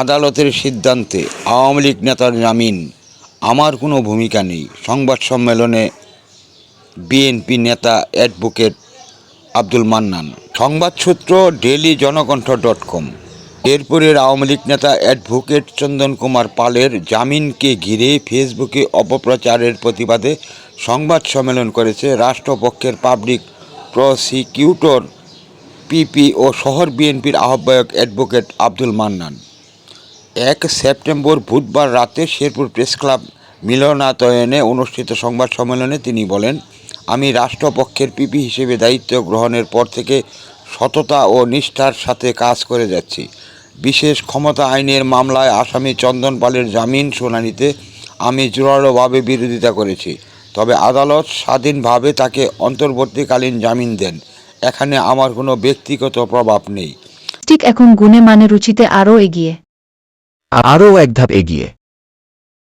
আদালতের সিদ্ধান্তে আওয়ামী লীগ নেতার জামিন। আমার কোনো ভূমিকা নেই। সংবাদ সম্মেলনে বিএনপি নেতা অ্যাডভোকেট আব্দুল মান্নান। সংবাদ সূত্র ডেলি জনকণ্ঠ ডট কম। এরপরের আওয়ামী লীগ নেতা অ্যাডভোকেট চন্দন কুমার পালের জামিনকে ঘিরে ফেসবুকে অপপ্রচারের প্রতিবাদে সংবাদ সম্মেলন করেছে রাষ্ট্রপক্ষের পাবলিক প্রসিকিউটর পিপি ও শহর বিএনপির আহ্বায়ক অ্যাডভোকেট আব্দুল মান্নান। এক সেপ্টেম্বর বুধবার রাতে শেরপুর প্রেস ক্লাব মিলনায়তনে অনুষ্ঠিত সংবাদ সম্মেলনে তিনি বলেন, আমি রাষ্ট্রপক্ষের পিপি হিসেবে দায়িত্ব গ্রহণের পর থেকে সততা ও নিষ্ঠার সাথে কাজ করে যাচ্ছি। বিশেষ ক্ষমতা আইনের মামলায় আসামি চন্দন পালের জামিন শুনানিতে আমি জোরালোভাবে বিরোধিতা করেছি, তবে আদালত স্বাধীনভাবে তাকে অন্তর্বর্তীকালীন জামিন দেন। এখানে আমার কোনো ব্যক্তিগত প্রভাব নেই। ঠিক এখন গুণে মানে রুচিতে আরও এগিয়ে। আরও এক ধাপ এগিয়ে।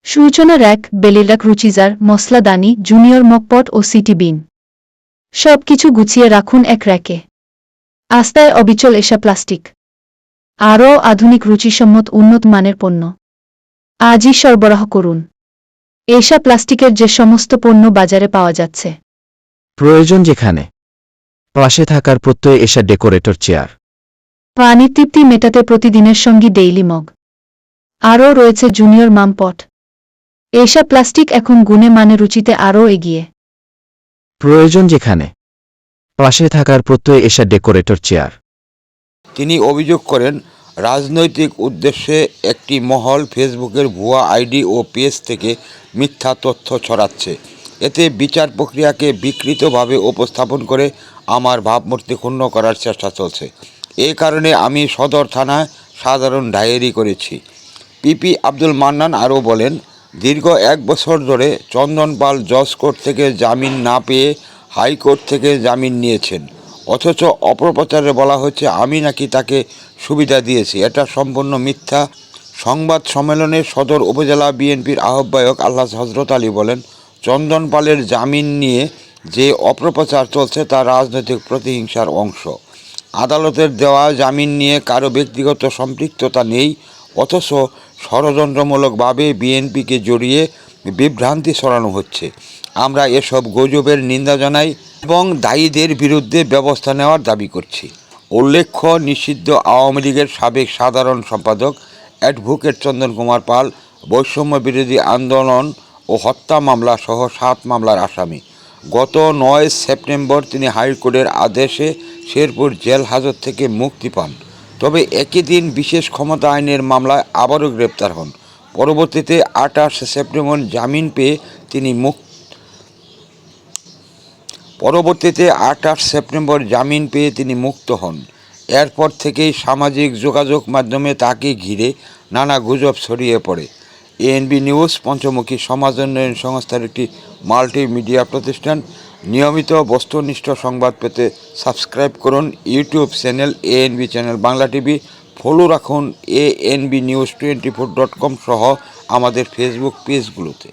সূচনা র্যাক বেলিলাক রুচিজার মশলাদানি জুনিয়র মকপট ও সিটি বিন। সব কিছু গুছিয়ে রাখুন এক র্যাকে। আস্তায় অবিচল এসা প্লাস্টিক। আরও আধুনিক রুচিসম্মত উন্নত মানের পণ্য। আজই সরবরাহ করুন। এসা প্লাস্টিকের যে সমস্ত পণ্য বাজারে পাওয়া যাচ্ছে। প্রয়োজন যেখানে। পাশে থাকার প্রত্যয়ে এসা ডেকোরেটর চেয়ার। পানির তৃপ্তি মেটাতে প্রতিদিনের সঙ্গী ডেইলি মগ। আরও রয়েছে জুনিয়র মামপট। এসা প্লাস্টিক এখন গুণে মানে রুচিতে আরও এগিয়ে। প্রয়োজন যেখানে। পাশে থাকার প্রত্যয়ে এসা ডেকোরেটর চেয়ার। তিনি অভিযোগ করেন রাজনৈতিক উদ্দেশ্যে একটি মহল ফেসবুকের ভুয়া আইডি ও পেজ থেকে মিথ্যা তথ্য ছড়াচ্ছে। এতে বিচার প্রক্রিয়াকে বিকৃতভাবে উপস্থাপন করে আমার ভাবমূর্তি ক্ষুণ্ণ করার চেষ্টা চলছে। এ কারণে আমি সদর থানায় সাধারণ ডায়েরি করেছি। পিপি আব্দুল মান্নান আরও বলেন, দীর্ঘ এক বছর ধরে চন্দন পাল জজ কোর্ট থেকে জামিন না পেয়ে হাইকোর্ট থেকে জামিন নিয়েছেন। অথচ অপপ্রচারে বলা হচ্ছে আমি নাকি তাকে সুবিধা দিয়েছি। এটা সম্পূর্ণ মিথ্যা। সংবাদ সম্মেলনে সদর উপজেলা বিএনপির আহ্বায়ক আল্লাহ হজরত আলী বলেন, চন্দন পালের জামিন নিয়ে যে অপপ্রচার চলছে তা রাজনৈতিক প্রতিহিংসার অংশ। আদালতের দেওয়া জামিন নিয়ে কারও ব্যক্তিগত সম্পৃক্ততা নেই অথচ ষড়যন্ত্রমূলকভাবে বিএনপিকে জড়িয়ে বিভ্রান্তি ছড়ানো হচ্ছে। আমরা এসব গুজবের নিন্দা জানাই এবং দায়ীদের বিরুদ্ধে ব্যবস্থা নেওয়ার দাবি করছি। উল্লেখ্য, নিষিদ্ধ আওয়ামী লীগের সাবেক সাধারণ সম্পাদক অ্যাডভোকেট চন্দন কুমার পাল, বৈষম্য বিরোধী আন্দোলন ও হত্যা মামলা সহ সাত মামলার আসামি। গত নয় সেপ্টেম্বর তিনি হাইকোর্টের আদেশে শেরপুর জেল হাজত থেকে মুক্তি পান। তবে একই দিন বিশেষ ক্ষমতা আইনের মামলায় আবারও গ্রেপ্তার হন। পরবর্তীতে আঠাশ সেপ্টেম্বর জামিন পেয়ে তিনি মুক্ত পরবর্তীতে আঠাশ সেপ্টেম্বর জামিন পেয়ে তিনি মুক্ত হন। এরপর থেকেই সামাজিক যোগাযোগ মাধ্যমে তাকে ঘিরে নানা গুজব ছড়িয়ে পড়ে। এএনবি নিউজ, পঞ্চমুখী সমাজ উন্নয়ন সংস্থার একটি মাল্টিমিডিয়া প্রতিষ্ঠান নিয়মিত বস্তুনিষ্ঠ সংবাদ পেতে সাবস্ক্রাইব করুন YouTube channel ANB channel Bangla TV. Follow রাখুন ANB news twenty four dot com সহ আমাদের ফেসবুক পেজগুলোতে